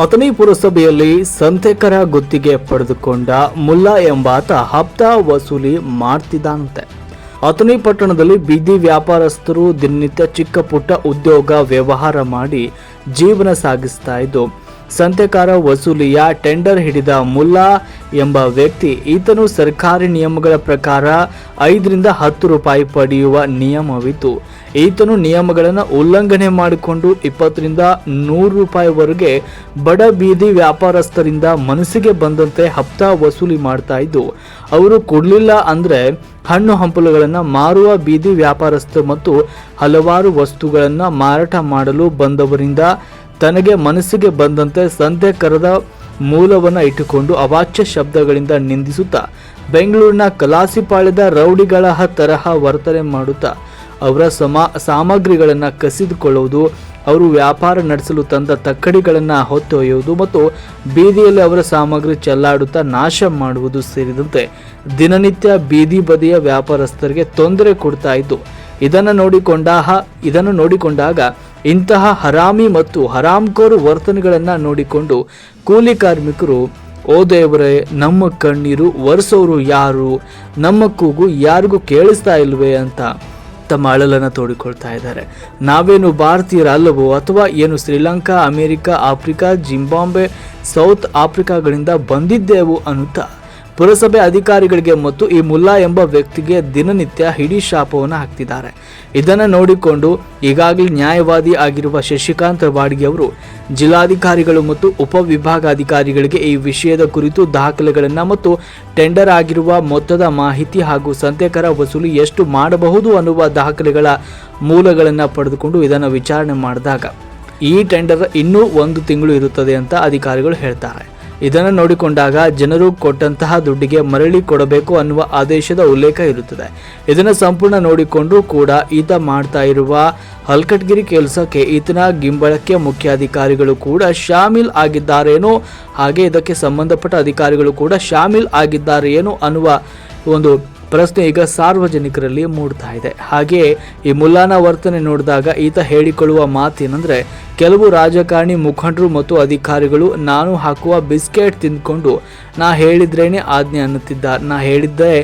ಅಥಣಿ ಪುರಸಭೆಯಲ್ಲಿ ಸಂತೆಕರ ಗುತ್ತಿಗೆ ಪಡೆದುಕೊಂಡ ಮುಲ್ಲಾ ಎಂಬಾತ ಹಪ್ತಾ ವಸೂಲಿ ಮಾಡ್ತಿದ್ದಾನಂತೆ. ಅಥಣಿ ಪಟ್ಟಣದಲ್ಲಿ ಬೀದಿ ವ್ಯಾಪಾರಸ್ಥರು ದಿನನಿತ್ಯ ಚಿಕ್ಕ ಪುಟ್ಟ ಉದ್ಯೋಗ ವ್ಯವಹಾರ ಮಾಡಿ ಜೀವನ ಸಾಗಿಸ್ತಾ ಇದ್ದು ಸಂತೆಕಾರ ವಸೂಲಿಯ ಟೆಂಡರ್ ಹಿಡಿದ ಮುಲ್ಲಾ ಎಂಬ ವ್ಯಕ್ತಿ ಈತನು ಸರ್ಕಾರಿ ನಿಯಮಗಳ ಪ್ರಕಾರ ಐದರಿಂದ ಹತ್ತು ರೂಪಾಯಿ ಪಡೆಯುವ ನಿಯಮವಿತ್ತು. ಈತನು ನಿಯಮಗಳನ್ನು ಉಲ್ಲಂಘನೆ ಮಾಡಿಕೊಂಡು ಇಪ್ಪತ್ತರಿಂದ ನೂರು ರೂಪಾಯಿವರೆಗೆ ಬಡ ಬೀದಿ ವ್ಯಾಪಾರಸ್ಥರಿಂದ ಮನಸ್ಸಿಗೆ ಬಂದಂತೆ ಹಪ್ತಾ ವಸೂಲಿ ಮಾಡ್ತಾ ಇದ್ದು, ಅವರು ಕೊಡಲಿಲ್ಲ ಅಂದರೆ ಹಣ್ಣು ಹಂಪಲುಗಳನ್ನು ಮಾರುವ ಬೀದಿ ವ್ಯಾಪಾರಸ್ಥರು ಮತ್ತು ಹಲವಾರು ವಸ್ತುಗಳನ್ನು ಮಾರಾಟ ಮಾಡಲು ಬಂದವರಿಂದ ತನಗೆ ಮನಸ್ಸಿಗೆ ಬಂದಂತೆ ಸಂತೆ ಕರೆದ ಮೂಲವನ್ನು ಇಟ್ಟುಕೊಂಡು ಅವಾಚ್ಯ ಶಬ್ದಗಳಿಂದ ನಿಂದಿಸುತ್ತಾ ಬೆಂಗಳೂರಿನ ಕಲಾಸಿಪಾಳ್ಯದ ರೌಡಿಗಳ ತರಹ ವರ್ತನೆ ಮಾಡುತ್ತಾ ಅವರ ಸಮಾ, ಸಾಮಗ್ರಿಗಳನ್ನು ಕಸಿದುಕೊಳ್ಳುವುದು, ಅವರು ವ್ಯಾಪಾರ ನಡೆಸಲು ತಂದ ತಕ್ಕಡಿಗಳನ್ನು ಹೊತ್ತೊಯ್ಯುವುದು ಮತ್ತು ಬೀದಿಯಲ್ಲಿ ಅವರ ಸಾಮಗ್ರಿ ಚೆಲ್ಲಾಡುತ್ತಾ ನಾಶ ಮಾಡುವುದು ಸೇರಿದಂತೆ ದಿನನಿತ್ಯ ಬೀದಿ ಬದಿಯ ವ್ಯಾಪಾರಸ್ಥರಿಗೆ ತೊಂದರೆ ಕೊಡ್ತಾ ಇದ್ದು ಇದನ್ನು ನೋಡಿಕೊಂಡ ಇದನ್ನು ನೋಡಿಕೊಂಡಾಗ ಇಂತಹ ಹರಾಮಿ ಮತ್ತು ಹರಾಮ್ಕೋರು ವರ್ತನೆಗಳನ್ನು ನೋಡಿಕೊಂಡು ಕೂಲಿ ಕಾರ್ಮಿಕರು, ಓ ದೇವರೇ, ನಮ್ಮ ಕಣ್ಣೀರು ಒರೆಸೋರು ಯಾರು? ನಮ್ಮ ಕೂಗು ಯಾರಿಗೂ ಕೇಳಿಸ್ತಾ ಇಲ್ವೇ? ಅಂತ ತಮ್ಮ ಅಳಲನ್ನು ತೋಡಿಕೊಳ್ತಾ ಇದ್ದಾರೆ. ನಾವೇನು ಭಾರತೀಯರಲ್ಲವೋ ಅಥವಾ ಏನು Sri Lanka, America, Africa, Zimbabwe, South ಆಫ್ರಿಕಾಗಳಿಂದ ಬಂದಿದ್ದೆವು ಅನ್ನುತ್ತಾ ಪುರಸಭೆ ಅಧಿಕಾರಿಗಳಿಗೆ ಮತ್ತು ಈ ಮುಲ್ಲಾ ಎಂಬ ವ್ಯಕ್ತಿಗೆ ದಿನನಿತ್ಯ ಹಿಡಿ ಶಾಪವನ್ನು ಹಾಕ್ತಿದ್ದಾರೆ. ಇದನ್ನು ನೋಡಿಕೊಂಡು ಈಗಾಗಲೇ ನ್ಯಾಯವಾದಿ ಆಗಿರುವ ಶಶಿಕಾಂತ್ ಅವರು ಜಿಲ್ಲಾಧಿಕಾರಿಗಳು ಮತ್ತು ಉಪವಿಭಾಗಾಧಿಕಾರಿಗಳಿಗೆ ಈ ವಿಷಯದ ಕುರಿತು ದಾಖಲೆಗಳನ್ನು ಮತ್ತು ಟೆಂಡರ್ ಆಗಿರುವ ಮೊತ್ತದ ಮಾಹಿತಿ ಹಾಗೂ ಸಂತೆಕರ ವಸೂಲಿ ಎಷ್ಟು ಮಾಡಬಹುದು ಅನ್ನುವ ದಾಖಲೆಗಳ ಮೂಲಗಳನ್ನು ಪಡೆದುಕೊಂಡು ಇದನ್ನು ವಿಚಾರಣೆ ಮಾಡಿದಾಗ ಈ ಟೆಂಡರ್ ಇನ್ನೂ ಒಂದು ತಿಂಗಳು ಇರುತ್ತದೆ ಅಂತ ಅಧಿಕಾರಿಗಳು ಹೇಳ್ತಾರೆ. ಇದನ್ನು ನೋಡಿಕೊಂಡಾಗ ಜನರು ಕೊಟ್ಟಂತಹ ದುಡ್ಡಿಗೆ ಮರಳಿ ಕೊಡಬೇಕು ಅನ್ನುವ ಆದೇಶದ ಉಲ್ಲೇಖ ಇರುತ್ತದೆ. ಇದನ್ನು ಸಂಪೂರ್ಣ ನೋಡಿಕೊಂಡು ಕೂಡ ಈತ ಮಾಡ್ತಾ ಇರುವ ಹಲ್ಕಟ್ಗಿರಿ ಕೆಲಸಕ್ಕೆ ಈತನ ಗಿಂಬಳಕ್ಕೆ ಮುಖ್ಯಾಧಿಕಾರಿಗಳು ಕೂಡ ಶಾಮೀಲ್ ಆಗಿದ್ದಾರೇನೋ, ಹಾಗೆ ಇದಕ್ಕೆ ಸಂಬಂಧಪಟ್ಟ ಅಧಿಕಾರಿಗಳು ಕೂಡ ಶಾಮೀಲ್ ಆಗಿದ್ದಾರೇನೋ ಅನ್ನುವ ಒಂದು ಪ್ರಶ್ನೆ ಈಗ ಸಾರ್ವಜನಿಕರಲ್ಲಿ ಮೂಡ್ತಾ ಇದೆ. ಹಾಗೆಯೇ ಈ ಮುಲ್ಲಾನ ವರ್ತನೆ ನೋಡಿದಾಗ ಈತ ಹೇಳಿಕೊಳ್ಳುವ ಮಾತೇನೆಂದರೆ, ಕೆಲವು ರಾಜಕಾರಣಿ ಮುಖಂಡರು ಮತ್ತು ಅಧಿಕಾರಿಗಳು, ನಾನು ಹಾಕುವ ಬಿಸ್ಕೆಟ್ ತಿಂದ್ಕೊಂಡು ನಾ ಹೇಳಿದ್ರೇನೆ ಆಜ್ಞೆ ಅನ್ನುತ್ತಿದ್ದ ನಾ ಹೇಳಿದ್ದೇ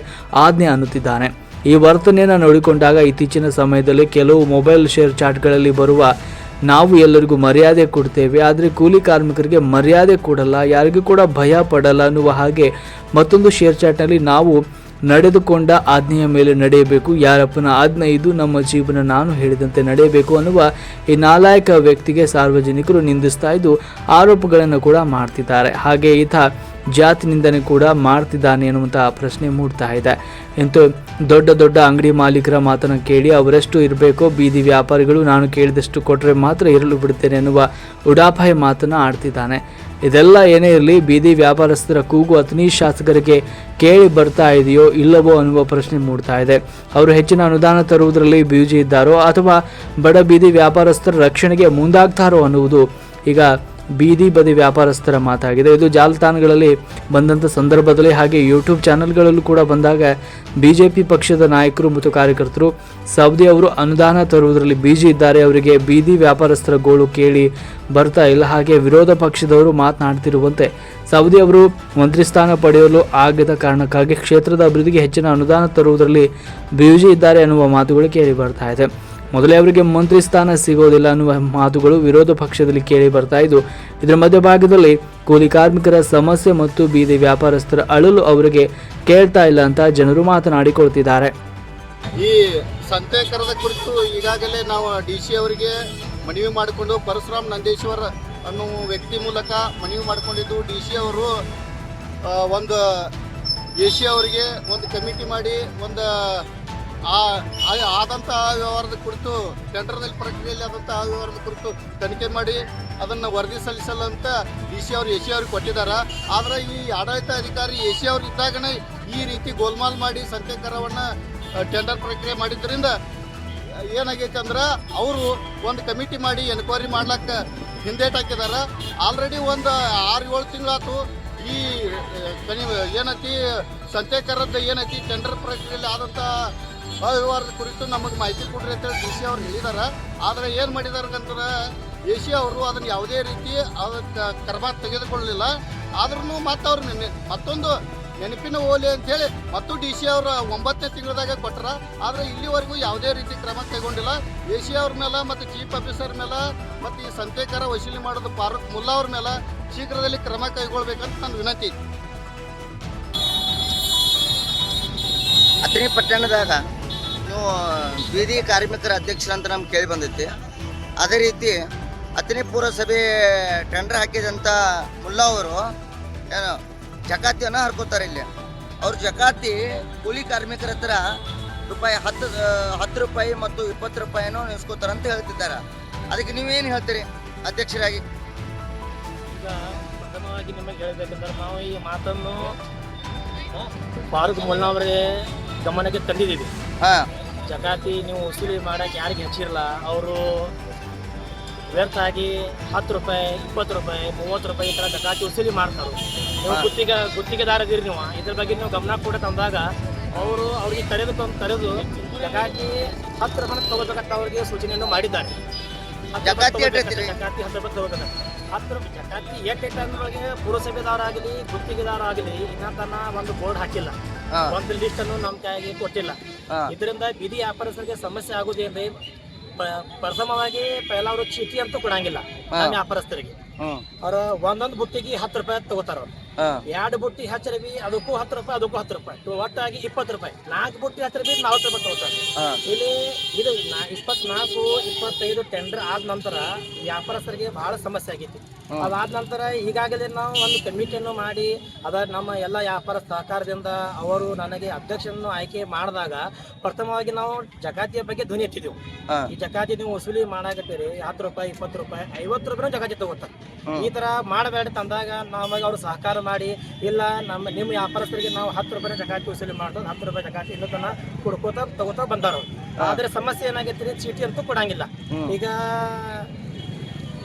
ಆಜ್ಞೆ ಅನ್ನುತ್ತಿದ್ದಾನೆ. ಈ ವರ್ತನೆಯನ್ನು ನೋಡಿಕೊಂಡಾಗ ಇತ್ತೀಚಿನ ಸಮಯದಲ್ಲಿ ಕೆಲವು ಮೊಬೈಲ್ ಶೇರ್ ಚಾಟ್ಗಳಲ್ಲಿ ಬರುವ, ನಾವು ಎಲ್ಲರಿಗೂ ಮರ್ಯಾದೆ ಕೊಡ್ತೇವೆ, ಆದರೆ ಕೂಲಿ ಕಾರ್ಮಿಕರಿಗೆ ಮರ್ಯಾದೆ ಕೊಡಲ್ಲ, ಯಾರಿಗೂ ಕೂಡ ಭಯ ಪಡಲ್ಲ ಅನ್ನುವ ಹಾಗೆ ಮತ್ತೊಂದು ಶೇರ್ ಚಾಟ್ನಲ್ಲಿ ನಾವು ನಡೆದುಕೊಂಡ ಆಜ್ಞೆಯ ಮೇಲೆ ನಡೆಯಬೇಕು. ಯಾರಪ್ಪನ ಆಜ್ಞೆ ಇದು? ನಮ್ಮ ಜೀವನ ನಾನು ಹೇಳಿದಂತೆ ನಡೆಯಬೇಕು ಅನ್ನುವ ಈ ನಾಲಾಯಕ ವ್ಯಕ್ತಿಗೆ ಸಾರ್ವಜನಿಕರು ನಿಂದಿಸ್ತಾ ಇದ್ದು ಆರೋಪಗಳನ್ನು ಕೂಡ ಮಾಡ್ತಿದ್ದಾರೆ. ಹಾಗೆ ಈತ ಜಾತಿ ನಿಂದನೆ ಕೂಡ ಮಾಡ್ತಿದ್ದಾನೆ ಅನ್ನುವಂತಹ ಪ್ರಶ್ನೆ ಮೂಡ್ತಾ ಇದೆ. ಅಂತ ದೊಡ್ಡ ದೊಡ್ಡ ಅಂಗಡಿ ಮಾಲೀಕರ ಮಾತನ್ನು ಕೇಳಿ ಅವರಷ್ಟು ಇರಬೇಕು ಬೀದಿ ವ್ಯಾಪಾರಿಗಳು ನಾನು ಕೇಳಿದಷ್ಟು ಕೊಟ್ಟರೆ ಮಾತ್ರ ಇರಲು ಬಿಡ್ತೇನೆ ಎನ್ನುವ ಉಡಾಪಾಯ ಮಾತನ್ನು ಆಡ್ತಿದ್ದಾನೆ. ಇದೆಲ್ಲ ಏನೇ ಇರಲಿ, ಬೀದಿ ವ್ಯಾಪಾರಸ್ಥರ ಕೂಗು ಅಥಣಿ ಶಾಸಕರಿಗೆ ಕೇಳಿ ಬರ್ತಾ ಇದೆಯೋ ಇಲ್ಲವೋ ಅನ್ನುವ ಪ್ರಶ್ನೆ ಮೂಡ್ತಾ ಇದೆ. ಅವರು ಹೆಚ್ಚಿನ ಅನುದಾನ ತರುವುದರಲ್ಲಿ ಬ್ಯೂಜಿ ಇದ್ದಾರೋ ಅಥವಾ ಬಡ ಬೀದಿ ವ್ಯಾಪಾರಸ್ಥರ ರಕ್ಷಣೆಗೆ ಮುಂದಾಗ್ತಾರೋ ಅನ್ನುವುದು ಈಗ ಬೀದಿ ಬದಿ ವ್ಯಾಪಾರಸ್ಥರ ಮಾತಾಗಿದೆ. ಇದು ಜಾಲತಾಣಗಳಲ್ಲಿ ಬಂದಂಥ ಸಂದರ್ಭದಲ್ಲಿ ಹಾಗೆ ಯೂಟ್ಯೂಬ್ ಚಾನೆಲ್ಗಳಲ್ಲೂ ಕೂಡ ಬಂದಾಗ ಬಿ ಜೆ ಪಿ ಪಕ್ಷದ ನಾಯಕರು ಮತ್ತು ಕಾರ್ಯಕರ್ತರು ಸೌದಿ ಅವರು ಅನುದಾನ ತರುವುದರಲ್ಲಿ ಬೀಜಿ ಇದ್ದಾರೆ. ಅವರಿಗೆ ಬೀದಿ ವ್ಯಾಪಾರಸ್ಥರ ಗೋಳು ಕೇಳಿ ಬರ್ತಾ ಇಲ್ಲ. ಹಾಗೆ ವಿರೋಧ ಪಕ್ಷದವರು ಮಾತನಾಡ್ತಿರುವಂತೆ ಸೌದಿ ಅವರು ಮಂತ್ರಿ ಸ್ಥಾನ ಪಡೆಯಲು ಆಗದ ಕಾರಣಕ್ಕಾಗಿ ಕ್ಷೇತ್ರದ ಅಭಿವೃದ್ಧಿಗೆ ಹೆಚ್ಚಿನ ಅನುದಾನ ತರುವುದರಲ್ಲಿ ಬೀಜಿ ಇದ್ದಾರೆ ಅನ್ನುವ ಮಾತುಗಳು ಕೇಳಿ ಬರ್ತಾ ಇದೆ. ಮೊದಲೇ ಅವರಿಗೆ ಮಂತ್ರಿ ಸ್ಥಾನ ಸಿಗೋದಿಲ್ಲ ಅನ್ನುವ ಮಾತುಗಳು ವಿರೋಧ ಪಕ್ಷದಲ್ಲಿ ಕೇಳಿ ಬರ್ತಾ ಇದ್ದು ಇದರ ಮಧ್ಯಭಾಗದಲ್ಲಿ ಕೂಲಿ ಕಾರ್ಮಿಕರ ಸಮಸ್ಯೆ ಮತ್ತು ಬೀದಿ ವ್ಯಾಪಾರಸ್ಥರ ಅಳಲು ಅವರಿಗೆ ಕೇಳ್ತಾ ಇಲ್ಲ ಅಂತ ಜನರು ಮಾತನಾಡಿಕೊಳ್ತಿದ್ದಾರೆ. ಈ ಸಂತೆ ಕರದ ಕುರಿತು ಈಗಾಗಲೇ ನಾವು ಡಿ ಸಿ ಅವರಿಗೆ ಮನವಿ ಮಾಡಿಕೊಂಡು ಪರಶುರಾಮ್ ನಂದೇಶ್ವರ್ ಅನ್ನೋ ವ್ಯಕ್ತಿ ಮೂಲಕ ಮನವಿ ಮಾಡಿಕೊಂಡಿದ್ದು ಡಿ ಸಿ ಅವರು ಒಂದು ಎ ಸಿ ಅವರಿಗೆ ಒಂದು ಕಮಿಟಿ ಮಾಡಿ ಒಂದು ಆ ಆದಂಥ ವ್ಯವಹಾರದ ಕುರಿತು ಟೆಂಡರ್ನಲ್ಲಿ ಪ್ರಕ್ರಿಯೆಯಲ್ಲಿ ಆದಂಥ ಆ ವ್ಯವಹಾರದ ಕುರಿತು ತನಿಖೆ ಮಾಡಿ, ಅದನ್ನು ವರದಿ ಸಲ್ಲಿಸಲು ಅಂತ ಡಿ ಸಿ ಅವರು ಎ ಸಿ ಅವ್ರಿಗೆ ಕೊಟ್ಟಿದ್ದಾರೆ ಆದರೆ ಈ ಆಡಳಿತ ಅಧಿಕಾರಿ ಎ ಸಿ ಅವ್ರು ಇದ್ದಾಗನೇ ಈ ರೀತಿ ಗೋಲ್ಮಾಲ್ ಮಾಡಿ ಸಂಖ್ಯಾಕರವನ್ನ ಟೆಂಡರ್ ಪ್ರಕ್ರಿಯೆ ಮಾಡಿದ್ರಿಂದ ಏನಾಗೈತೆ ಅಂದ್ರೆ ಅವರು ಒಂದು ಕಮಿಟಿ ಮಾಡಿ ಎನ್ಕ್ವೈರಿ ಮಾಡ್ಲಕ್ಕ ಹಿಂದೇಟ್ ಹಾಕಿದ್ದಾರೆ ಆಲ್ರೆಡಿ ಒಂದು ಆರು ಏಳು ತಿಂಗಳಾತು ಈ ಏನೈತಿ ಸಂತೆಕರದ್ದು ಏನೈತಿ ಟೆಂಡರ್ ಪ್ರಕ್ರಿಯೆಯಲ್ಲಿ ಆದಂಥ ಅವ್ಯವಹಾರದ ಕುರಿತು ನಮಗೆ ಮಾಹಿತಿ ಕೊಡ್ರಿ ಅಂತೇಳಿ ಡಿ ಸಿ ಅವ್ರು ಹೇಳಿದಾರೆ. ಆದರೆ ಏನು ಮಾಡಿದಾರೆ ಅಂತಂದ್ರೆ ಎ ಸಿ ಅವರು ಅದನ್ನು ಯಾವುದೇ ರೀತಿ ಅದಕ್ಕೆ ಕ್ರಮ ತೆಗೆದುಕೊಳ್ಳಲಿಲ್ಲ. ಆದ್ರೂ ಮತ್ತೆ ಅವ್ರು ನೆನೆ ಮತ್ತೊಂದು ನೆನಪಿನ ಓಲಿ ಅಂತೇಳಿ ಮತ್ತು ಡಿ ಸಿ ಅವರು ಒಂಬತ್ತನೇ ತಿಂಗಳದಾಗ ಕೊಟ್ಟರ ಆದರೆ ಇಲ್ಲಿವರೆಗೂ ಯಾವುದೇ ರೀತಿ ಕ್ರಮ ಕೈಗೊಂಡಿಲ್ಲ. ಎ ಸಿ ಅವ್ರ ಮೇಲೆ ಮತ್ತು ಚೀಫ್ ಆಫೀಸರ್ ಮೇಲೆ ಮತ್ತು ಈ ಸಂತೇಕರ ವಸೂಲಿ ಮಾಡೋದು ಫಾರೂಕ್ ಮುಲ್ಲಾ ಅವ್ರ ಮೇಲೆ ಶೀಘ್ರದಲ್ಲಿ ಕ್ರಮ ಕೈಗೊಳ್ಬೇಕಂತ ನನ್ನ ವಿನಂತಿ. ಐತಿ. ಪಟ್ಟಣದಾಗ ನೀವು ಬೀದಿ ಕಾರ್ಮಿಕರ ಅಧ್ಯಕ್ಷರಂತ ನಮ್ಗೆ ಕೇಳಿ ಬಂದೈತಿ ಅದೇ ರೀತಿ ಅತನಿ ಪುರಸಭೆ ಟೆಂಡರ್ ಹಾಕಿದಂಥ ಮುಲ್ಲಾ ಅವರು ಏನು ಜಕಾತಿಯನ್ನು ಹರ್ಕೋತಾರೆ ಇಲ್ಲಿ. ಅವ್ರ ಜಕಾತಿ ಕೂಲಿ ಕಾರ್ಮಿಕರ ಹತ್ರ ರೂಪಾಯಿ ಹತ್ತು ಹತ್ತು ರೂಪಾಯಿ ಮತ್ತು ಇಪ್ಪತ್ತು ರೂಪಾಯಿನೂ ನೆನೆಸ್ಕೋತಾರೆ ಅಂತ ಹೇಳ್ತಿದ್ದಾರೆ. ಅದಕ್ಕೆ ನೀವೇನು ಹೇಳ್ತೀರಿ ಅಧ್ಯಕ್ಷರಾಗಿ? ಈಗ ಪ್ರಥಮವಾಗಿ ನಿಮಗೆ ಹೇಳಬೇಕಂದ್ರೆ ನಾವು ಈ ಮಾತನ್ನು ಫಾರೂಕ್ ಮೊಲ್ಲಾ ಅವರೇ ಗಮನಕ್ಕೆ ತಂದಿದ್ದೀವಿ. ಹಾಂ. ಜಕಾತಿ ನೀವು ವಸೂಲಿ ಮಾಡೋಕ್ಕೆ ಯಾರಿಗೆ ಹೆಚ್ಚಿರಲ್ಲ ಅವರು ವ್ಯರ್ಥ ಆಗಿ ಹತ್ತು ರೂಪಾಯಿ ಇಪ್ಪತ್ತು ರೂಪಾಯಿ ಮೂವತ್ತು ರೂಪಾಯಿ ಈ ಥರ ಜಕಾತಿ ವಸೂಲಿ ಮಾಡ್ತಾರೆ. ನೀವು ಗುತ್ತಿಗೆ ಗುತ್ತಿಗೆದಾರದಿರಿ ನೀವು. ಇದ್ರ ಬಗ್ಗೆ ನೀವು ಗಮನ ಕೂಡ ತಂದಾಗ ಅವರು ಅವ್ರಿಗೆ ಕರೆದು ತಂದು ಕರೆದು ಜಕಾತಿ ಹತ್ತು ರೂಪಾಯಿ ತಗೋಬೇಕಂತ ಅವ್ರಿಗೆ ಸೂಚನೆಯನ್ನು ಮಾಡಿದ್ದಾರೆ. ಜಗಾತಿ ಜಕಾತಿ ಹತ್ತು ರೂಪಾಯಿ ತಗೋಬೇಕಂತ. ಹತ್ತು ರೂಪಾಯಿ ಜಕಾತಿ ಅಂದ್ರೊಳಗೆ ಪುರಸಭೆದಾರಾಗಲಿ ಗುತ್ತಿಗೆದಾರ ಆಗಲಿ ಇನ್ನ ತನ್ನ ಒಂದು ಬೋರ್ಡ್ ಹಾಕಿಲ್ಲ. ಒಂದು ಲಿಸ್ಟ್ ಅನ್ನು ನಮ್ಮ ಕೈಗೆ ಕೊಟ್ಟಿಲ್ಲ. ಇದರಿಂದ ಬೀದಿ ವ್ಯಾಪಾರಸ್ಥರಿಗೆ ಸಮಸ್ಯೆ ಆಗುದೇನ್ರಿ ಪ್ರಥಮವಾಗಿ ಪೈಲ ಅವರು ಚೀಟಿ ಅಂತೂ ಕೊಡಂಗಿಲ್ಲ. ವ್ಯಾಪಾರಸ್ಥರಿಗೆ ಅವ್ರ ಒಂದೊಂದ್ ಬುಟ್ಟಿಗೆ ಹತ್ತು ರೂಪಾಯಿ ತಗೋತಾರ ಎರಡ್ ಬುಟ್ಟಿ ಹಚ್ಚರಬಿ ಅದಕ್ಕೂ ಹತ್ತು ರೂಪಾಯಿ ಅದಕ್ಕೂ ಹತ್ತು ರೂಪಾಯಿ. ಒಟ್ಟಾಗಿ ಇಪ್ಪತ್ತು ರೂಪಾಯಿ. ನಾಲ್ಕು ಬುಟ್ಟಿ ಹಚ್ಚರಬಿ ನಲ್ವತ್ತು ರೂಪಾಯಿ ತಗೋತಾರೆ. ಇಲ್ಲಿ ಇದು ಇಪ್ಪತ್ನಾಲ್ಕು ಇಪ್ಪತ್ತೈದು ಟೆಂಡರ್ ಆದ ನಂತರ ವ್ಯಾಪಾರಸ್ಥರಿಗೆ ಬಹಳ ಸಮಸ್ಯೆ ಆಗೈತಿ. ಅದಾದ ನಂತರ ಈಗಾಗಲೇ ನಾವು ಒಂದು ಕಮಿಟಿಯನ್ನು ಮಾಡಿ ಅದ ನಮ್ಮ ಎಲ್ಲ ವ್ಯಾಪಾರ ಸಹಕಾರದಿಂದ ಅವರು ನನಗೆ ಅಧ್ಯಕ್ಷನನ್ನು ಆಯ್ಕೆ ಮಾಡಿದಾಗ ಪ್ರಥಮವಾಗಿ ನಾವು ಜಗಾತಿಯ ಬಗ್ಗೆ ಧ್ವನಿ ಎತ್ತಿದೆವು. ಈ ಜಗಾತಿ ನೀವು ವಸೂಲಿ ಮಾಡಾಕತ್ತೀರಿ ಹತ್ತು ರೂಪಾಯಿ ಇಪ್ಪತ್ತು ರೂಪಾಯಿ ಐವತ್ತು ರೂಪಾಯಿ ಜಕಾತಿ ತಗೋತಾರೆ. ಈ ತರ ಮಾಡಬೇಡ ತಂದಾಗ ನಮಗೆ ಅವ್ರು ಸಹಕಾರ ಮಾಡಿ ಇಲ್ಲ ನಮ್ಮ ನಿಮ್ಮ ವ್ಯಾಪಾರಸ್ಥರಿಗೆ ನಾವು ಹತ್ತು ರೂಪಾಯಿ ಜಕಾತಿ ವಸೂಲಿ ಮಾಡೋದು ಹತ್ತು ರೂಪಾಯಿ ಜಕಾತಿ ಇನ್ನೂ ತನ ಕೊಡ್ಕೋತಾ ತಗೋತಾ ಬಂದಾರ ಆದ್ರೆ ಸಮಸ್ಯೆ ಏನಾಗೈತಿ ಚೀಟಿ ಅಂತೂ ಕೊಡಂಗಿಲ್ಲ. ಈಗ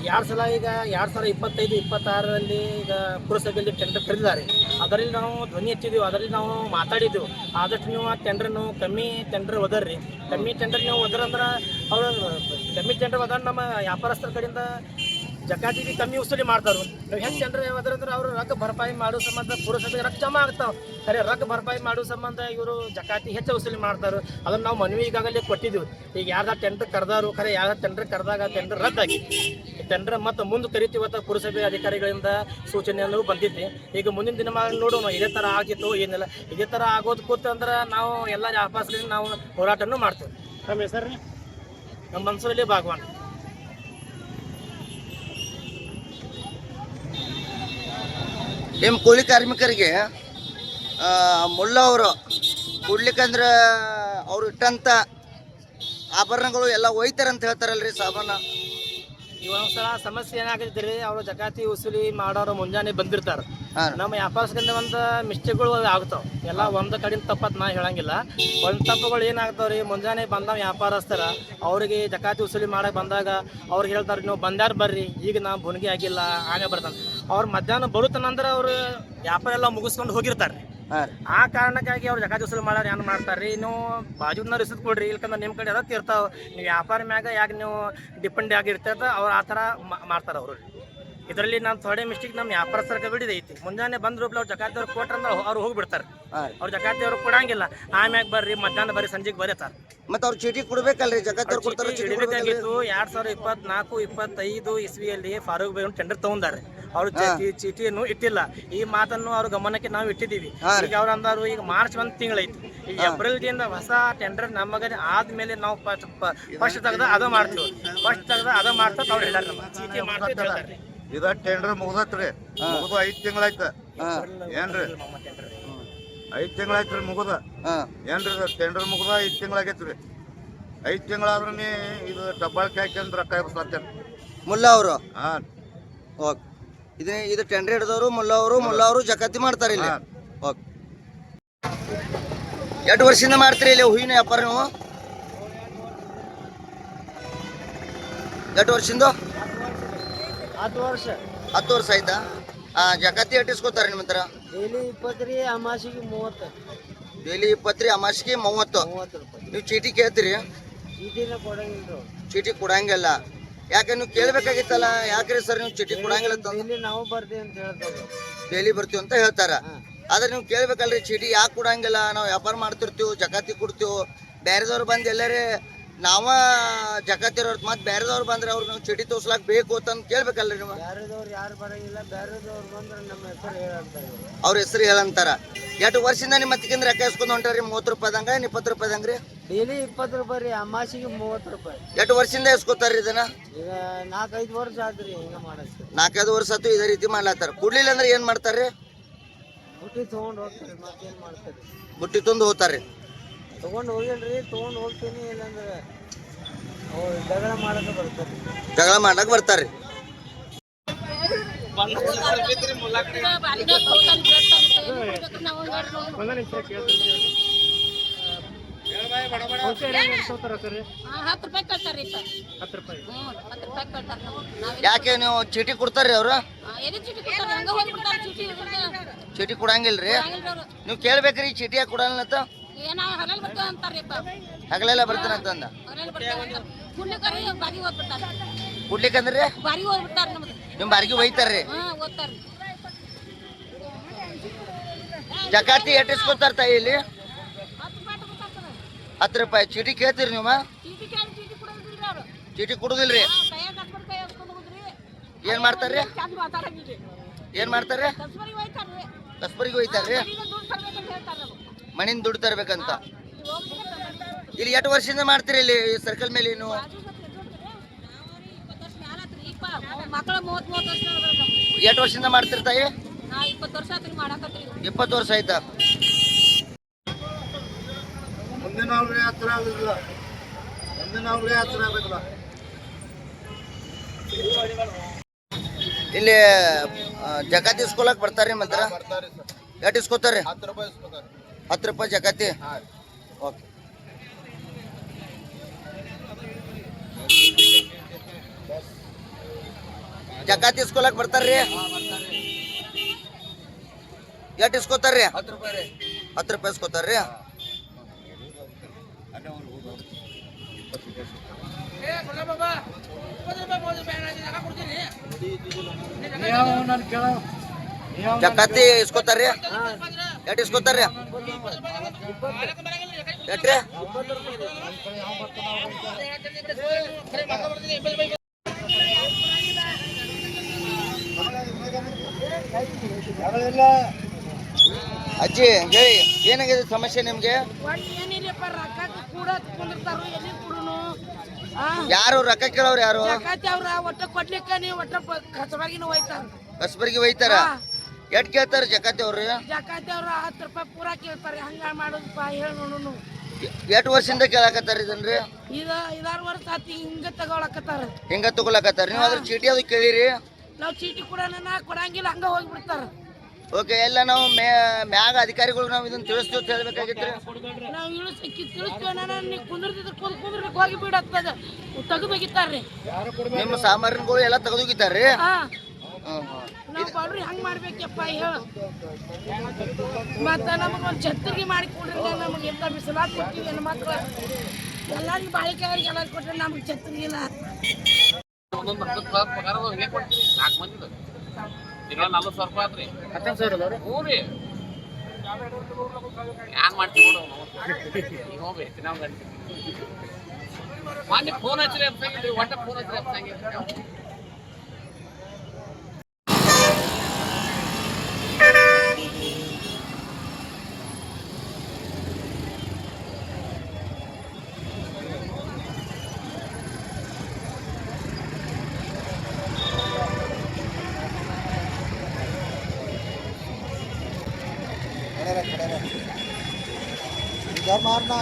ಎರಡು ಸಲ ಈಗ ಎರಡು ಸಾವಿರ ಇಪ್ಪತ್ತೈದು ಇಪ್ಪತ್ತಾರರಲ್ಲಿ ಈಗ ಪುರಸಭೆಯಲ್ಲಿ ಟೆಂಡರ್ ಕರೆದಿದ್ದಾರೆ ಅದರಲ್ಲಿ ನಾವು ಧ್ವನಿ ಎತ್ತಿದ್ದೀವಿ ಅದರಲ್ಲಿ ನಾವು ಮಾತಾಡಿದ್ದೆವು ಆದಷ್ಟು ನೀವು ಆ ಟೆಂಡರ್ನು ಕಮ್ಮಿ ಟೆಂಡರ್ ಒದರ್ರಿ. ಕಮ್ಮಿ ಟೆಂಡರ್ ನೀವು ಒದರಂದ್ರೆ ಅವರು ಕಮ್ಮಿ ಟೆಂಡರ್ ಒದರ್ ನಮ್ಮ ವ್ಯಾಪಾರಸ್ಥರ ಕಡೆಯಿಂದ ಜಕಾತಿ ಬಿ ಕಮ್ಮಿ ವಸೂಲಿ ಮಾಡ್ತಾರೆ ಹೆಂಗೆ ಜನರು ಟೆಂಡರ್ ಒದರಂದ್ರೆ ಅವರು ರೊಕ್ಕ ಭರಪಾಯಿ ಮಾಡೋ ಸಂಬಂಧ ಪುರಸಭೆಗೆ ರೊಕ್ಕ ಜಮಾ ಆಗ್ತಾವೆ. ಖರೆ ರೊಕ್ಕ ಭರಪಾಯಿ ಮಾಡೋ ಸಂಬಂಧ ಇವರು ಜಕಾತಿ ಹೆಚ್ಚು ವಸೂಲಿ ಮಾಡ್ತಾರೆ ಅದನ್ನು ನಾವು ಮನವಿ ಈಗಾಗಲೇ ಕೊಟ್ಟಿದ್ದೀವಿ ಈಗ ಯಾರ್ದ ಟೆಂಡರ್ ಕರೆದಾರು ಖರೆ ಯಾರ್ದ ಟೆಂಡರ್ ಕರೆದಾಗ ಟೆಂಡರ್ ರದ್ದಾಗಿ. ಟೆಂಡರ್ ಮತ್ತು ಮುಂದೆ ಕರಿತೀವತ್ತ ಪುರಸಭೆ ಅಧಿಕಾರಿಗಳಿಂದ ಸೂಚನೆಯನ್ನು ಬಂದಿದ್ದೆ. ಈಗ ಮುಂದಿನ ದಿನಮಾನ ನೋಡೋಣ ಇದೇ ಥರ ಆಗಿತ್ತು ಏನಿಲ್ಲ. ಇದೇ ಥರ ಆಗೋದು ಕೂತಂದ್ರೆ ನಾವು ಎಲ್ಲ ವ್ಯಾಪಾರಸ್ಥರಿಗೆ ನಾವು ಹೋರಾಟನೂ ಮಾಡ್ತೇವೆ. ನಮ್ಮ ಹೆಸರು ನಮ್ಮ ಮನಸ್ಸಲ್ಲಿ ಭಾಗವಾನ್. ನಿಮ್ಮ ಕೂಲಿ ಕಾರ್ಮಿಕರಿಗೆ ಕೂಡ್ಲಿಕ್ಕಂದ್ರೆ ಅವರು ಅವ್ರು ಇಟ್ಟಂಥ ಆಭರಣಗಳು ಎಲ್ಲ ಒಯ್ತಾರಂತ ಹೇಳ್ತಾರಲ್ರಿ ಇವೊಂದ್ಸಲ ಸಮಸ್ಯೆ ಏನಾಗಿದ್ರಿ ರೀ ಅವರು ಜಕಾತಿ ವಸೂಲಿ ಮಾಡೋರು ಮುಂಜಾನೆ ಬಂದಿರ್ತಾರೆ. ನಮ್ಮ ವ್ಯಾಪಾರದಿಂದ ಒಂದು ಮಿಸ್ಟೇಕ್ಗಳು ಆಗ್ತಾವ. ಎಲ್ಲ ಒಂದು ಕಡಿಂದ ತಪ್ಪತ್ ನಾ ಹೇಳಂಗಿಲ್ಲ. ಒಂದ್ ತಪ್ಪುಗಳು ಏನಾಗ್ತಾವ್ರಿ ಮುಂಜಾನೆ ಬಂದ ವ್ಯಾಪಾರಸ್ಥರ ಅವರಿಗೆ ಜಕಾತಿ ವಸೂಲಿ ಮಾಡಕ್ ಬಂದಾಗ ಅವ್ರಿಗೆ ಹೇಳ್ತಾರೆ ನೀವು ಬಂದಾರ ಬರ್ರಿ ಈಗ ನಾ ಭುನ್ಗಿ ಆಗಿಲ್ಲ ಆಗ ಬರ್ತಾನೆ. ಅವ್ರ ಮಧ್ಯಾಹ್ನ ಬರುತ್ತಾನಂದ್ರೆ ಅವ್ರು ವ್ಯಾಪಾರ ಎಲ್ಲ ಮುಗಿಸ್ಕೊಂಡು ಹೋಗಿರ್ತಾರೆ ರೀ ಆ ಕಾರಣಕ್ಕಾಗಿ ಅವ್ರು ಜಕಾತಿ ವಸೂಲಿ ಮಾಡೋರು ಏನು ಮಾಡ್ತಾರೆ ರೀ ನೀವು ಬಾಜುನ ರಿಸಿದ್ ಕೊಡ್ರಿ ಇಲ್ಕಂದ್ರೆ ನಿಮ್ಮ ಕಡೆ ಅದಕ್ಕೆ ಇರ್ತಾವೆ ನೀವು ವ್ಯಾಪಾರ ಮ್ಯಾಗ ಯಾಕೆ ನೀವು ಡಿಪೆಂಡ್ ಆಗಿರ್ತದ ಅವ್ರು ಆ ಥರ ಮಾಡ್ತಾರೆ ಅವರು. ಇದರಲ್ಲಿ ನಾನು ಥೋಡೆ ಮಿಸ್ಟೇಕ್ ನಮ್ಮ ವ್ಯಾಪಾರ ಬಿಡಿದ ಬಿಡಿದೈತಿ. ಮುಂಜಾನೆ ಬಂದ ರೂಪಲ್ಲಿ ಅವ್ರು ಜಕಾತಿ ಅವ್ರು ಕೊಟ್ರಂದ್ರೆ ಅವ್ರು ಹೋಗ್ಬಿಡ್ತಾರೆ. ಅವ್ರು ಜಕಾತಿ ಅವ್ರು ಕೊಡಂಗಿಲ್ಲ ಆಮ್ಯಾಗ ಬರ್ರಿ ಮಧ್ಯಾಹ್ನ ಬರ್ರಿ ಸಂಜೆಗೆ ಬರೀತಾರೆ ಮತ್ತೆ ಅವ್ರು ಚೀಟಿ ಕೊಡ್ಬೇಕಲ್ರಿ ಜಗತ್ತವ್ರು ಕೊಡ್ತಾರೆ ಎರಡ್ ಸಾವಿರದ ಇಪ್ಪತ್ನಾಲ್ಕು ಇಪ್ಪತ್ತೈದು ಇಸ್ವಿಯಲ್ಲಿ ಫಾರೂಕ್ ಬೇಗನ್ ಟೆಂಡರ್ ತಗೊಂಡಾರೆ ಅವ್ರು ಚೀಟಿ- ಚೀಟಿಯನ್ನು ಇಟ್ಟಿಲ್ಲ. ಈ ಮಾತನ್ನು ಅವ್ರ ಗಮನಕ್ಕೆ ನಾವು ಇಟ್ಟಿದ್ದೀವಿ. ಈಗ ಅವ್ರು ಅಂದಾರು ಈಗ ಮಾರ್ಚ್ ಒಂದ್ ತಿಂಗಳೈತಿ. ಈಗ ಏಪ್ರಿಲ್ದಿಂದ ಹೊಸ ಟೆಂಡರ್ ನಮಗೆ ಆದ್ಮೇಲೆ ನಾವು ಫಸ್ಟ್ ತೆಗ್ದ ಅದ ಮಾಡ್ತೀವಿ. ಫಸ್ಟ್ ತೆಗ್ದ ಅದ ಮಾಡ್ತಾ ಅವ್ರು ಹೇಳ್ಯಾರ ನಮ್ಮ ಚೀಟಿ ಮಾಡ್ತಾರೆ ಇದ ಟೆಂಡರ್ ಮುಗ್ದತ್ರಿ ಮುಗ್ದು ಐದ್ ತಿಂಗಳಾಯ್ತು. ಏನ್ರಿ? ಐದ್ ತಿಂಗಳಾಯ್ತ್ರಿ ಮುಗ್ದ. ಏನ್ರಿ ಇದು ಟೆಂಡರ್ ಮುಗ್ದ ಐದು ತಿಂಗಳಾಗೈತ್ರಿ ಐದ್ ಐದು ನೀ ಇದು ಡಬ್ಬಾಳ್ಕೆ ಹಾಕ್ಯಂದ್ ರೊಕ್ಕ ಮುಲ್ಲಾ ಅವರು? ಹಾಂ. ಓಕೆ. ಇದು ಇದು ಟೆಂಡರ್ ಹಿಡಿದವರು ಮುಲ್ಲವರು ಮುಲ್ಲವರು ಮುಲ್ಲಾ ಮಾಡ್ತಾರೆ ಇಲ್ಲಿ. ಓಕೆ. ಎಷ್ಟು ವರ್ಷದಿಂದ ಮಾಡ್ತೀರಿ ಇಲ್ಲಿ ಹೂವಿನ ವ್ಯಾಪಾರ ನೀವು? ಎಷ್ಟು ವರ್ಷದಿಂದ? ಹತ್ತು ವರ್ಷ. ಹತ್ತು ವರ್ಷ ಆಯ್ತಾ? ಹಾಂ ಜಗತ್ತಿ ಅಟ್ಟಿಸ್ಕೋತಾರೆ ನಿಮ್ಮ ಹತ್ರ? ಡೈಲಿ ಇಪ್ಪತ್ತು ರೀ ಅಮಾಸಿಗೆ ಮೂವತ್ತು. ಡೈಲಿ ಇಪ್ಪತ್ತು ರೀ ಅಮಾಸಿಗೆ ಮೂವತ್ತು. ಮೂವತ್ತು ರೂಪಾಯಿ. ನೀವು ಚೀಟಿ ಕೇಳ್ತೀರಿ? ಚೀಟಿನ ಕೊಡಂಗಿಲ್ಲ ಚೀಟಿ ಕೊಡಂಗಿಲ್ಲ. ಯಾಕೆ ನೀವು ಕೇಳ್ಬೇಕಾಗಿತ್ತಲ್ಲ? ಯಾಕ್ರಿ ಸರ್ ನೀವು ಚೀಟಿ ಕೊಡಂಗಿಲ್ಲ ನಾವು ಬರ್ತೀವಿ ಅಂತ ಹೇಳ್ತಾರೆ. ಡೈಲಿ ಬರ್ತೀವಿ ಅಂತ ಹೇಳ್ತಾರ. ಆದ್ರೆ ನೀವು ಕೇಳ್ಬೇಕಲ್ರಿ ಚೀಟಿ ಯಾಕೆ ಕೊಡಂಗಿಲ್ಲ? ನಾವು ವ್ಯಾಪಾರ ಮಾಡ್ತಿರ್ತೀವಿ ಜಕಾತಿ ಕೊಡ್ತೀವಿ. ಬೇರೆದವ್ರು ಬಂದು ಎಲ್ಲರೇ ನಾವ ಜಕಾತಿ ಇರೋರು ಮತ್ತೆ ಬೇರೆದವ್ರು ಬಂದ್ರೆ ಅವ್ರಿಗೆ ನಾವು ಚೀಟಿ ತೋರ್ಸ್ಲಾಕ್ ಬೇಕು ಅಂತ ಕೇಳ್ಬೇಕಲ್ರಿ ನೀವು? ಬೇರೆದವ್ರು ಯಾರು ಬರಂಗಿಲ್ಲ ಬೇರೆದವ್ರು ಬಂದ್ರೆ ನಮ್ಮ ಹೆಸರು ಹೇಳ್ತಾರೆ. ಅವ್ರ ಹೆಸರು ಹೇಳಂತಾರ. ಎಷ್ಟು ವರ್ಷದಿಂದ ನಿಮ್ಮ ಹತ್ತಿಕಿಂದ ರೊಕ್ಕ ಇಸ್ಕೊಂಡು ಹೊಂಟಾರಿ ಮೂವತ್ತು ರೂಪಾಯಿದಂಗ ಇಪ್ಪತ್ತು ರೂಪಾಯಿದಂಗ್ರಿ? ಡೈಲಿ ಇಪ್ಪತ್ತು ರೂಪಾಯಿ ರೀ ಅಮಾಸಿಗೆ ಮೂವತ್ತು ರೂಪಾಯಿ. ಎಷ್ಟು ವರ್ಷದಿಂದ ಎಸ್ಕೋತಾರ ಇದನ್ನ? ಈಗ ನಾಲ್ಕೈದು ವರ್ಷ ಆದ್ರಿ ಹಿಂಗ ಮಾಡಕ್ಕೆ. ನಾಲ್ಕೈದು ವರ್ಷ ಆತು ಇದೇ ರೀತಿ ಮಾಡ್ಲತ್ತಾರ. ಕುಡ್ಲಿಲ್ಲ ಅಂದ್ರೆ ಏನ್ ಮಾಡ್ತಾರ್ರಿ? ಬುಟ್ಟಿ ತೊಗೊಂಡು ಹೋಗ್ತಾರೆ ಮತ್ತೇನ್ ಮಾಡ್ತಾರೆ? ಬುಟ್ಟಿ ತಂದು ಹೋಗ್ತಾರ್ರಿ ತೊಗೊಂಡು ಹೋಗಿಲ್ರಿ ತೊಗೊಂಡು ಹೋಗ್ತೀನಿ ಇಲ್ಲಂದ್ರೆ ಅವ್ರು ಜಗಳ ಮಾಡಕ್ಕೆ ಬರ್ತಾರೆ. ಜಗಳ ಮಾಡಕ್ ಬರ್ತಾರ್ರಿ. ಹತ್ತು ರೂಪಾಯಿ ಹ್ಞೂ ಹತ್ತು ರೂಪಾಯಿ. ಯಾಕೆ ನೀವು ಚೀಟಿ ಕೊಡ್ತಾರ್ರಿ ಅವ್ರು? ಎಲ್ಲಿ ಚೀಟಿ ಕೊಡ್ತಾರೆ? ಹಂಗ ಹೋಗ್ಬಿಡ್ತಾರೆ ಚೀಟಿ ಚೀಟಿ ಕೊಡಂಗಿಲ್ರಿ? ನೀವು ಕೇಳ್ಬೇಕ್ರಿ ಚೀಟಿ ಯಾಕೆ ಕೊಡಲ್ಲ ಅಂತ. ಏನೋ ಹಗಲ್ ಬರ್ತೇವೆ ಅಂತಾರ್ರಿಪ್ಪ ಹಗಲೆಲ್ಲ ಬರ್ತಾನೆ ಅಂತಂದ ಕುಡ್ಲಿಕ್ಕರಿ ಬಾರಿ ಕೊಡ್ಲಿಕ್ಕಂದ್ರಿ ಬಾರಿ ಓದ್ಬಿಡ್ತಾರೆ ನಮ್ದು. ನಿಮ್ ಬಾರಿಗೆ ಒಯ್ತಾರ್ರಿ ಹಾ ಓದ್ತಾರ್ರಿ ಜಕಾತಿ ಎಟ್ಟಿಸ್ಕೊತಾರ ತಾಯಿ ಇಲ್ಲಿ? ಹತ್ತು ರೂಪಾಯಿ. ಚೀಟಿ ಕೇಳ್ತೀರಿ ನೀವು ಚೀಟಿ ಕೊಡೋದಿಲ್ರಿ ಏನ್ ಮಾಡ್ತಾರ್ರಿ? ಮಾತಾಡಂಗಿಲ್ರಿ. ಏನ್ ಮಾಡ್ತಾರ್ರಿ? ಕಸ್ಬರಿಗೆ ಹೋಯ್ತಾರ್ರಿ. ಈಗ ದುಡ್ಡು ತರ್ಬೇಕಂತ ಇಲ್ಲಿ ಎಷ್ಟು ವರ್ಷದಿಂದ ಮಾಡ್ತೀರಿ ಇಲ್ಲಿ ಸರ್ಕಲ್ ಮೇಲೆ ಏನು. ಎಷ್ಟು ವರ್ಷದಿಂದ ಮಾಡ್ತಿರ್ತಾಯಿ. ಇಪ್ಪತ್ತು ವರ್ಷ ಆಯ್ತಾ? ಮುಂದಿನ ಅವ್ರಿಗೆ ಹತ್ರ ಆಗುದಿಲ್ಲ. ಮುಂದಿನ ಅವ್ರಿಗೆ ಹತ್ರ ಆಗಬೇಕಲ್ಲ ಇಲ್ಲಿ ಜಗತಿ ಜಕಾತಿ ಇಸ್ಕೊಳಕ್ ಬರ್ತಾರ್ರಿ ಮಂತ್ರ ಬರ್ತಾರೆ ಸರ್. ಎಷ್ಟು ಇಸ್ಕೊತಾರ್ರಿ ಹತ್ತು ರೂಪಾಯಿ ಇಸ್ಕೊತಾರೆ. ಹತ್ತು ರೂಪಾಯಿ ಜಕಾತಿ? ಓಕೆ. ಜಕಾತಿ ಇಸ್ಕೊಳಕ್ ಬರ್ತಾರ್ರಿ ಎಷ್ಟು ಇಸ್ಕೊತಾರ್ರಿ ಹತ್ತು ರೂಪಾಯಿ ರೀ. ಹತ್ತು ರೂಪಾಯಿ ಇಸ್ಕೊತಾರ್ರಿ ಜಕಾತಿ ಇಸ್ಕೋತಾರ್ರಿ. ಎಟ್ ಇಸ್ಕೋತಾರ್ರಿ? ಎಟ್ರಿ? ಅಜ್ಜಿ ಹೇಳಿ ಏನಾಗಿದೆ ಸಮಸ್ಯೆ ನಿಮ್ಗೆ ಒಟ್ಟು ಏನಿಲ್ಲಪ್ಪ ರೊಕ್ಕ ಕೂಡತ್ ಕುಂದಿರ್ತಾರು ಎಲ್ಲಿ ಕುಡುನು ಯಾರು? ರೊಕ್ಕ ಕೇಳೋರು ಯಾರು? ಅವ್ರ ಒಟ್ಟ ಕೊಡ್ಲಿಕ್ಕ ನೀವು ಒಟ್ಟ ಕಸಬಾಗಿನ ಹೋಯ್ತಾರ ಕಸ್ಬರ್ಗಿ ಒಯ್ತಾರ? ಎಟ್ ಕೇಳ್ತಾರ ಜಕಾತಿ ಅವ್ರು? ಜಕಾತಿ ಅವ್ರ ಹತ್ತು ರೂಪಾಯಿ ಪೂರಾ ಕೇಳ್ತಾರೆ. ಹಂಗ ಮಾಡೋದಪ್ಪ ಹೇಳಿ ನೋಡು ಎಟ್ ವರ್ಷದಿಂದ ಕೇಳಾಕತ್ತಾರ ಇದನ್ರಿ? ಇದ ಐದಾರು ವರ್ಷ ಆತಿ ಹಿಂಗ ತಗೊಳಕತ್ತಾರ. ಹಿಂಗ ತಗೊಳಕತ್ತಾರ? ನೀವು ಅದ್ರ ಚೀಟಿ ಅದು ಕೇಳಿರಿ. ನಾವು ಚೀಟಿ ಕೊಡೋಣ ಕೊಡಂಗಿಲ್ಲ ಹಂಗ ಹೋಗ್ಬಿಡ್ತಾರ. ಓಕೆ ಎಲ್ಲ ನಾವು ಮೇ ಮ್ಯಾಗ ಅಧಿಕಾರಿಗಳು ನಾವು ಇದನ್ನ ತಿಳಿಸ್ತೀವಿ ಅಂತ ಹೇಳ್ಬೇಕಾಗಿತ್ತು ನಾವು ಇಳಿಸಿ ತಿಳಿಸ್ತೀವಿ ನೀವು ಕುಂದಿರ್ತಿದ್ರ ಕುಂದ್ ಕುಂದ್ರಕ್ ಹೋಗಿ ಬಿಡತ್ತದ ತೆಗೆದೋಗಿತ್ತಾರ್ರಿ ನಿಮ್ಮ ಸಾಮಾನುಗಳು ಎಲ್ಲ ಹ್ಮ್. ನಾವ್ ಹಂಗ್ ಮಾಡ್ಬೇಕಪ್ಪ ಹೇಳ. ಮತ್ತ ನಮಗ ಒಂದ್ ಛತ್ರಿಗೆ ಮಾಡಿ ಕೊಡ್ರಿ ನಮಗೆ ಎಂತ ಬಿಸಿಲಾಗ ಕೊಟ್ಟಿವಿ ನನ್ನ ಮಕ್ಳು. ಎಲ್ಲಾರಿಗೂ ಬಾಳಿಕೆಯವ್ರಿಗೆ ಎಲ್ಲ ಕೊಟ್ರೆ ನಮ್ಗೆ ಛತ್ರಿ ಇಲ್ಲ. ತಿಂಗಳ ನಲ್ವತ್ತು ಸಾವಿರ ರೂಪಾಯಿ ಆತ್ರಿ ಹ್ಞೂ ರೀ ಏನ್ ಮಾಡ್ತೀವಿ ನೋಡು ಈಗ ಹೋಗ್ರಿ ನಾವು ಗಂಟೆ ಮೊನ್ನೆ ಫೋನ್ ಹಚ್ಚಿರಿ ಅಪ್ಸಂಗಿಲ್ರಿ ಒಟ್ಟ ಫೋನ್ ಹಚ್ಚಿರಿ ಅಪ್ಸಂಗಿಲ್ರಿ डर मारना